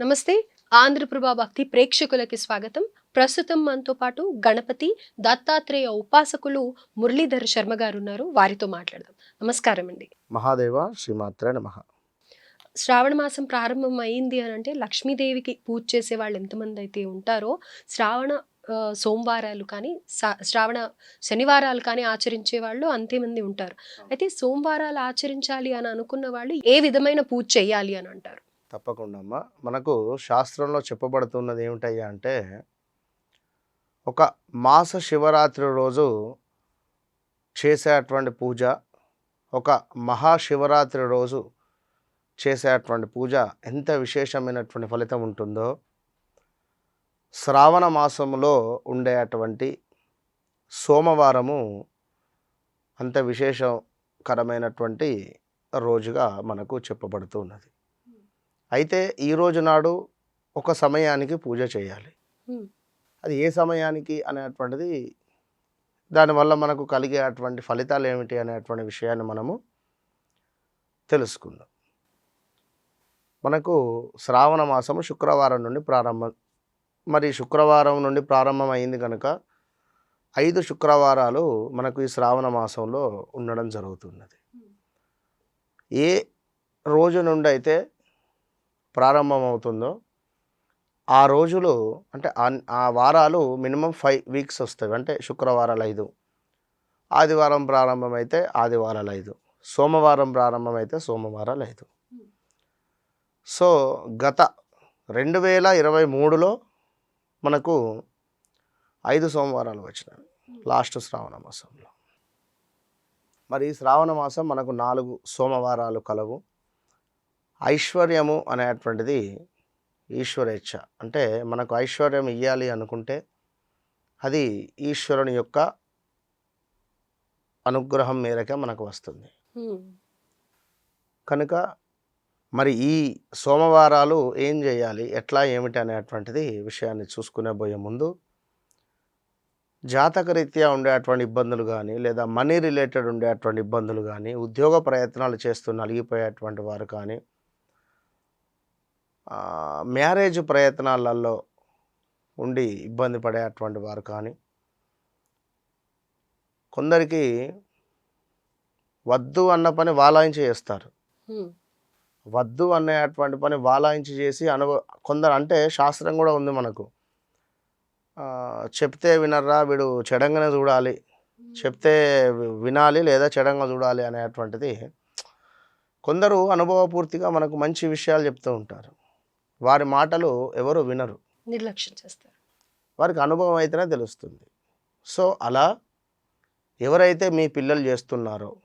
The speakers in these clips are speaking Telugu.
నమస్తే. ఆంధ్రప్రభ భక్తి ప్రేక్షకులకి స్వాగతం. ప్రస్తుతం మనతో పాటు గణపతి దత్తాత్రేయ ఉపాసకులు మురళీధర్ శర్మ గారు ఉన్నారు. వారితో మాట్లాడదాం. నమస్కారం అండి. మహాదేవ శ్రీమాత్రే నమ. శ్రావణ మాసం ప్రారంభం అయింది అని అంటే లక్ష్మీదేవికి పూజ చేసే వాళ్ళు ఎంతమంది అయితే ఉంటారో శ్రావణ సోమవారాలు కానీ సా- శ్రావణ శనివారాలు కానీ ఆచరించే వాళ్ళు అంతేమంది ఉంటారు. అయితే సోమవారాలు ఆచరించాలి అని అనుకున్న వాళ్ళు ఏ విధమైన పూజ చేయాలి అని అంటారు? తప్పకుండా అమ్మ. మనకు శాస్త్రంలో చెప్పబడుతున్నది ఏమిటయ్యా అంటే ఒక మాస శివరాత్రి రోజు చేసేటువంటి పూజ ఒక మహాశివరాత్రి రోజు చేసేటువంటి పూజ ఎంత విశేషమైనటువంటి ఫలితం ఉంటుందో శ్రావణ మాసంలో ఉండేటువంటి సోమవారము అంత విశేషకరమైనటువంటి రోజుగా మనకు చెప్పబడుతున్నది. అయితే ఈ రోజు నాడు ఒక సమయానికి పూజ చేయాలి. అది ఏ సమయానికి అనేటువంటిది దానివల్ల మనకు కలిగేటువంటి ఫలితాలు ఏమిటి అనేటువంటి విషయాన్ని మనము తెలుసుకుందాం. మనకు శ్రావణ మాసము శుక్రవారం నుండి ప్రారంభం మరి శుక్రవారం నుండి ప్రారంభం అయింది కనుక ఐదు శుక్రవారాలు మనకు ఈ శ్రావణ మాసంలో ఉండడం జరుగుతున్నది. ఏ రోజు నుండి అయితే ప్రారంభమవుతుందో ఆ రోజులు అంటే ఆ- వారాలు మినిమం ఫైవ్ వీక్స్ వస్తాయి. అంటే శుక్రవారాలు ఐదు ఆదివారం ప్రారంభమైతే ఆదివారాలు ఐదు సోమవారం ప్రారంభమైతే సోమవారాలు ఐదు. సో గత రెండు వేల ఇరవై మూడులో మనకు ఐదు సోమవారాలు వచ్చినాయి లాస్ట్ శ్రావణ మాసంలో. మరి ఈ శ్రావణ మాసం మనకు నాలుగు సోమవారాలు కలవు. ఐశ్వర్యము అనేటువంటిది ఈశ్వరేచ్ఛ అంటే మనకు ఐశ్వర్యం ఇవ్వాలి అనుకుంటే అది ఈశ్వరుని యొక్క అనుగ్రహం మేరకే మనకు వస్తుంది. కనుక మరి ఈ సోమవారాలు ఏం చేయాలి ఎట్లా ఏమిటి అనేటువంటిది విషయాన్ని చూసుకునే పోయే ముందు జాతకరీత్యా ఉండేటువంటి ఇబ్బందులు కానీ లేదా మనీ రిలేటెడ్ ఉండేటువంటి ఇబ్బందులు కానీ ఉద్యోగ ప్రయత్నాలు చేస్తూ నలిగిపోయేటువంటి వారు కానీ మ్యారేజ్ ప్రయత్నాలలో ఉండి ఇబ్బంది పడేటువంటి వారు కానీ కొందరికి వద్దు అన్న పని వాలాయించి చేస్తారు. వద్దు అనేటువంటి పని వాలాయించి చేసి అనుభవ కొందరు అంటే శాస్త్రం కూడా ఉంది మనకు. చెప్తే వినర్రా వీడు చెడంగానే చూడాలి. చెప్తే వినాలి లేదా చెడంగా చూడాలి అనేటువంటిది కొందరు అనుభవపూర్తిగా మనకు మంచి విషయాలు చెప్తూ ఉంటారు. వారి మాటలు ఎవరు వినరు. నిర్లక్ష్యం చేస్తారు. వారికి అనుభవం అయితేనే తెలుస్తుంది. సో అలా ఎవరైతే మీ పిల్లలు చేస్తున్నారో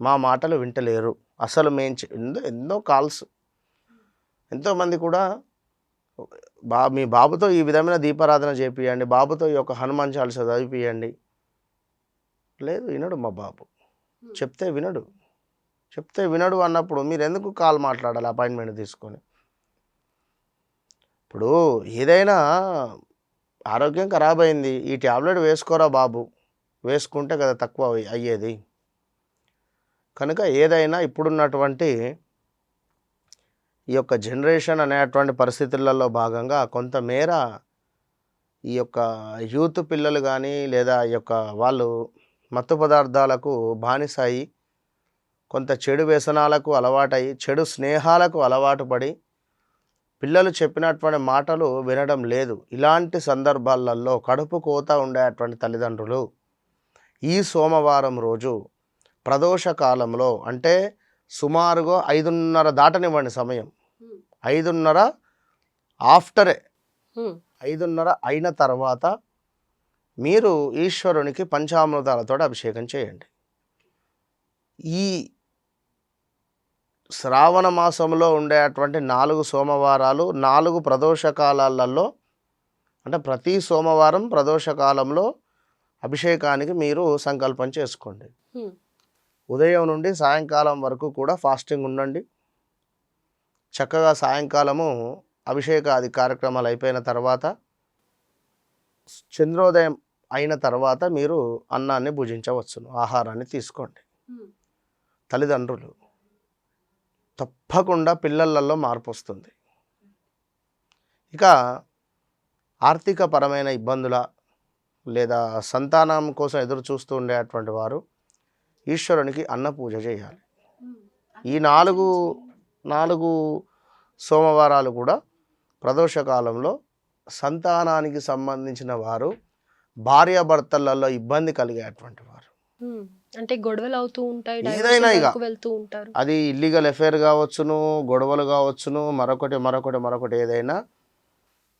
మా మాటలు వింటలేరు. అసలు మేము ఎన్నో కాల్స్. ఎంతోమంది కూడా బా మీ బాబుతో ఈ విధమైన దీపారాధన చేపియండి బాబుతో ఈ యొక్క హనుమాన్ చాలీస చదివిపియండి. లేదు వినడు మా బాబు. చెప్తే వినడు. చెప్తే వినడు అన్నప్పుడు మీరు ఎందుకు కాల్ మాట్లాడాలి అపాయింట్మెంట్ తీసుకొని? ఇప్పుడు ఏదైనా ఆరోగ్యం ఖరాబ్ అయింది ఈ ట్యాబ్లెట్ వేసుకోరా బాబు? వేసుకుంటే కదా తక్కువ అయ్యేది. కనుక ఏదైనా ఇప్పుడున్నటువంటి ఈ యొక్క జనరేషన్ అనేటువంటి పరిస్థితులలో భాగంగా కొంతమేర ఈ యొక్క యూత్ పిల్లలు కానీ లేదా ఈ యొక్క వాళ్ళు మత్తు పదార్థాలకు బానిసాయి కొంత చెడు వ్యసనాలకు అలవాటయి చెడు స్నేహాలకు అలవాటు పడి పిల్లలు చెప్పినటువంటి మాటలు వినడం లేదు ఇలాంటి సందర్భాలలో కడుపు కోత ఉండేటువంటి తల్లిదండ్రులు ఈ సోమవారం రోజు ప్రదోష కాలంలో అంటే సుమారుగా ఐదున్నర దాటనివ్వండి సమయం. ఐదున్నర ఆఫ్టరే. ఐదున్నర అయిన తర్వాత మీరు ఈశ్వరునికి పంచామృతాలతో అభిషేకం చేయండి ఈ శ్రావణ మాసంలో ఉండేటువంటి నాలుగు సోమవారాలు నాలుగు ప్రదోష కాలాలలో అంటే ప్రతి సోమవారం ప్రదోష కాలంలో అభిషేకానికి మీరు సంకల్పం చేసుకోండి. ఉదయం నుండి సాయంకాలం వరకు కూడా ఫాస్టింగ్ ఉండండి చక్కగా సాయంకాలము అభిషేకాది కార్యక్రమాలు అయిపోయిన తర్వాత చంద్రోదయం అయిన తర్వాత మీరు అన్నాన్ని భుజించవచ్చును ఆహారాన్ని తీసుకోండి. తల్లిదండ్రులు తప్పకుండా పిల్లలలో మార్పు వస్తుంది ఇక ఆర్థిక పరమైన ఇబ్బందుల లేదా సంతానం కోసం ఎదురు చూస్తూ ఉండేటువంటి వారు ఈశ్వరునికి అన్న పూజ చేయాలి. ఈ నాలుగు నాలుగు సోమవారాలు కూడా ప్రదోష కాలంలో సంతానానికి సంబంధించిన వారు భార్యాభర్తలలో ఇబ్బంది కలిగేటువంటి వారు. అంటే గొడవలు అవుతూ ఉంటాయి ఏదైనా ఇక. వెళ్తూ ఉంటారు. అది ఇల్లీగల్ ఎఫైర్ కావచ్చును గొడవలు కావచ్చును మరొకటి మరొకటి మరొకటి ఏదైనా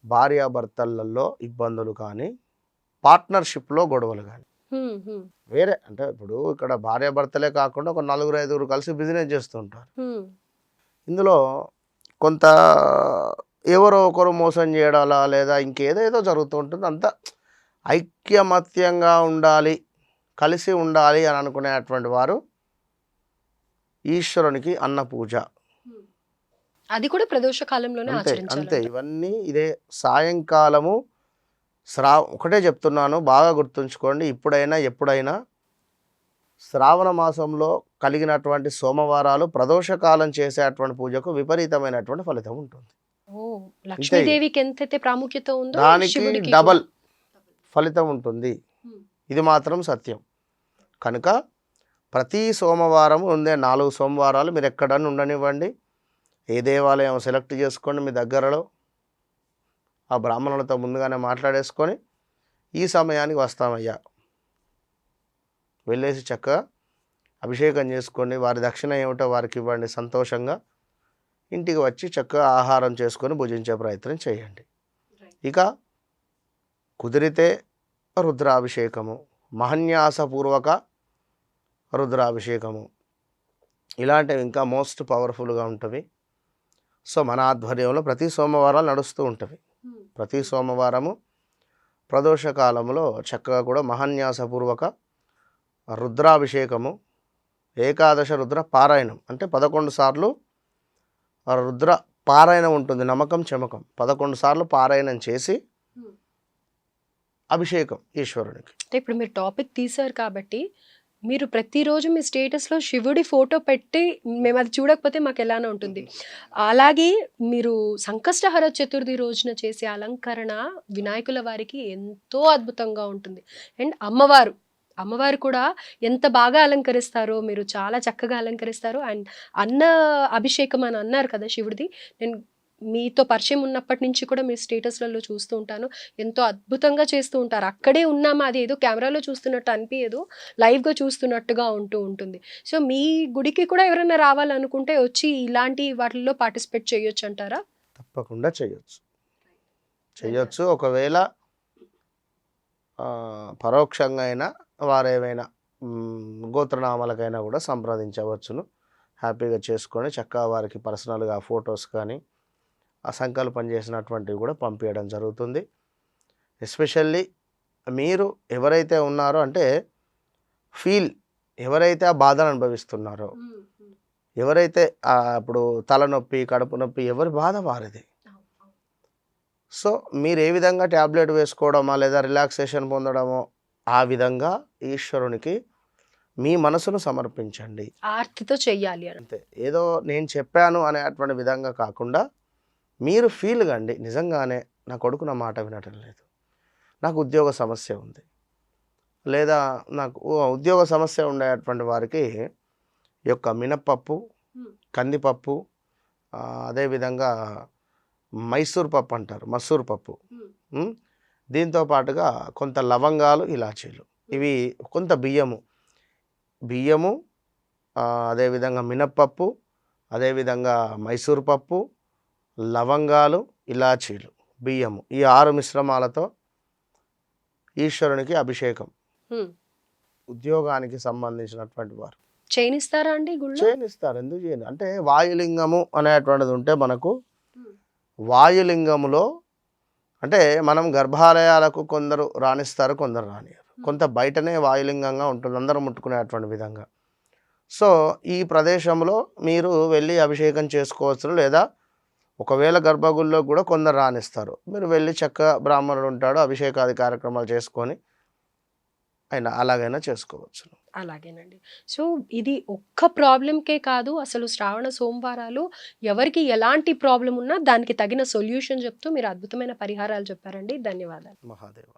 భార్యాభర్తలలో ఇబ్బందులు కానీ పార్ట్నర్షిప్లో గొడవలు కానీ. వేరే అంటే ఇప్పుడు ఇక్కడ భార్యాభర్తలే కాకుండా ఒక నలుగురు ఐదుగురు కలిసి బిజినెస్ చేస్తూ ఉంటారు ఉమ్, ఇందులో కొంత ఎవరో ఒకరు మోసం చేయడాలా లేదా ఇంకేదేదో జరుగుతూ ఉంటుంది. అంతా ఐక్యమత్యంగా ఉండాలి. కలిసి ఉండాలి అని అనుకునేటువంటి వారు ఈశ్వరునికి అన్న పూజ అది కూడా ప్రదోష కాలంలోనే అంతే అంతే. ఇవన్నీ ఇదే సాయంకాలము శ్రా ఒకటే చెప్తున్నాను బాగా గుర్తుంచుకోండి. ఇప్పుడైనా ఎప్పుడైనా శ్రావణ మాసంలో కలిగినటువంటి సోమవారాలు ప్రదోషకాలం చేసేటువంటి పూజకు విపరీతమైనటువంటి ఫలితం ఉంటుంది. ఓ లక్ష్మీదేవికి ఎంతైతే ప్రాముఖ్యత ఉందో దానికి డబల్ ఫలితం ఉంటుంది. ఇది మాత్రం సత్యం. కనుక ప్రతి సోమవారం ఉండే నాలుగు సోమవారాలు మీరు ఎక్కడన్నా ఉండనివ్వండి. ఏ దేవాలయం సెలెక్ట్ చేసుకోండి మీ దగ్గరలో. ఆ బ్రాహ్మణులతో ముందుగానే మాట్లాడేసుకొని ఈ సమయానికి వస్తామయ్యా. వెళ్ళేసి చక్కగా అభిషేకం చేసుకోండి. వారి దక్షిణ ఏమిటో వారికి ఇవ్వండి సంతోషంగా. ఇంటికి వచ్చి చక్కగా ఆహారం చేసుకొని భుజించే ప్రయత్నం చేయండి. ఇక కుదిరితే రుద్రాభిషేకము. మహన్యాసపూర్వక రుద్రాభిషేకము. ఇలాంటివి ఇంకా మోస్ట్ పవర్ఫుల్గా ఉంటవి. సో మన ఆధ్వర్యంలో ప్రతి సోమవారాలు నడుస్తూ ఉంటవి. ఉమ్, ప్రతి సోమవారము ప్రదోష కాలంలో చక్కగా కూడా మహాన్యాసపూర్వక రుద్రాభిషేకము ఏకాదశ రుద్ర పారాయణం. అంటే పదకొండు సార్లు రుద్ర పారాయణం ఉంటుంది నమ్మకం చెమకం. పదకొండు సార్లు పారాయణం చేసి. అభిషేకం ఈశ్వరునికి. అంటే ఇప్పుడు మీరు టాపిక్ తీశారు కాబట్టి మీరు ప్రతిరోజు మీ స్టేటస్లో శివుడి ఫోటో పెట్టి మేము అది చూడకపోతే మాకు ఎలానే ఉంటుంది. అలాగే మీరు సంకష్టహర చతుర్థి రోజున చేసే అలంకరణ వినాయకుల వారికి ఎంతో అద్భుతంగా ఉంటుంది. అండ్ అమ్మవారు అమ్మవారు కూడా ఎంత బాగా అలంకరిస్తారో మీరు చాలా చక్కగా అలంకరిస్తారు. అండ్ అన్న అభిషేకం అని అన్నారు కదా శివుడిది నేను మీతో పరిచయం ఉన్నప్పటి నుంచి కూడా మీ స్టేటస్లలో చూస్తూ ఉంటాను. ఎంతో అద్భుతంగా చేస్తూ ఉంటారు. అక్కడే ఉన్నామా? అది ఏదో కెమెరాలో చూస్తున్నట్టు అనిపించదు లైవ్గా చూస్తున్నట్టుగా ఉంటూ ఉంటుంది. సో మీ గుడికి కూడా ఎవరైనా రావాలనుకుంటే వచ్చి ఇలాంటి వాటిల్లో పార్టిసిపేట్ చేయొచ్చు అంటారా? తప్పకుండా చేయొచ్చు. చేయొచ్చు. ఒకవేళ పరోక్షంగా అయినా వారేమైనా గోత్రనామాలకైనా కూడా సంప్రదించవచ్చును. హ్యాపీగా చేసుకొని చక్కగా వారికి పర్సనల్గా ఫొటోస్ కానీ ఆ సంకల్పం చేసినటువంటివి కూడా పంపించడం జరుగుతుంది. ఎస్పెషల్లీ మీరు ఎవరైతే ఉన్నారో అంటే ఫీల్ ఎవరైతే ఆ బాధను అనుభవిస్తున్నారో ఎవరైతే ఇప్పుడు తలనొప్పి కడుపు నొప్పి ఎవరి బాధ వారిది. సో మీరు ఏ విధంగా ట్యాబ్లెట్ వేసుకోవడమా లేదా రిలాక్సేషన్ పొందడమో ఆ విధంగా ఈశ్వరునికి మీ మనసును సమర్పించండి. ఆర్తితో చెయ్యాలి అంతే. ఏదో నేను చెప్పాను అనేటువంటి విధంగా కాకుండా మీరు ఫీల్ కండి. నిజంగానే నా కొడుకు నా మాట వినటం లేదు. నాకు ఉద్యోగ సమస్య ఉంది. లేదా నాకు ఉద్యోగ సమస్య ఉండేటువంటి వారికి ఈ యొక్క మినప్పప్పు. కందిపప్పు అదేవిధంగా మైసూర్ పప్పు అంటారు. మసూర్ పప్పు. దీంతో పాటుగా కొంత లవంగాలు ఇలాచీలు. ఇవి కొంత బియ్యము. బియ్యము అదేవిధంగా మినప్పప్పు అదేవిధంగా మైసూర్ పప్పు లవంగాలు ఇలాచీలు బియ్యము ఈ ఆరు మిశ్రమాలతో ఈశ్వరునికి అభిషేకం. ఉద్యోగానికి సంబంధించినటువంటి వారు. చేయనిస్తారా అండి చేయనిస్తారు. ఎందుకు చేయను? అంటే వాయులింగము అనేటువంటిది ఉంటే మనకు. వాయులింగములో అంటే మనం గర్భాలయాలకు కొందరు రాణిస్తారు కొందరు రానియరు కొంత బయటనే వాయులింగంగా ఉంటుంది. అందరూ ముట్టుకునేటువంటి విధంగా. సో ఈ ప్రదేశంలో మీరు వెళ్ళి అభిషేకం చేసుకోవచ్చు లేదా ఒకవేళ గర్భగుడిలో కూడా కొందరు రాణిస్తారు. మీరు వెళ్ళి చక్కగా బ్రాహ్మణుడు ఉంటాడు అభిషేకాది కార్యక్రమాలు చేసుకొని అయినా అలాగైనా చేసుకోవచ్చు. అలాగేనండి. సో ఇది ఒక్క ప్రాబ్లంకే కాదు అసలు శ్రావణ సోమవారాలు ఎవరికి ఎలాంటి ప్రాబ్లం ఉన్నా దానికి తగిన సొల్యూషన్ చెప్తూ మీరు అద్భుతమైన పరిహారాలు చెప్పారండి. ధన్యవాదాలు. మహాదేవ.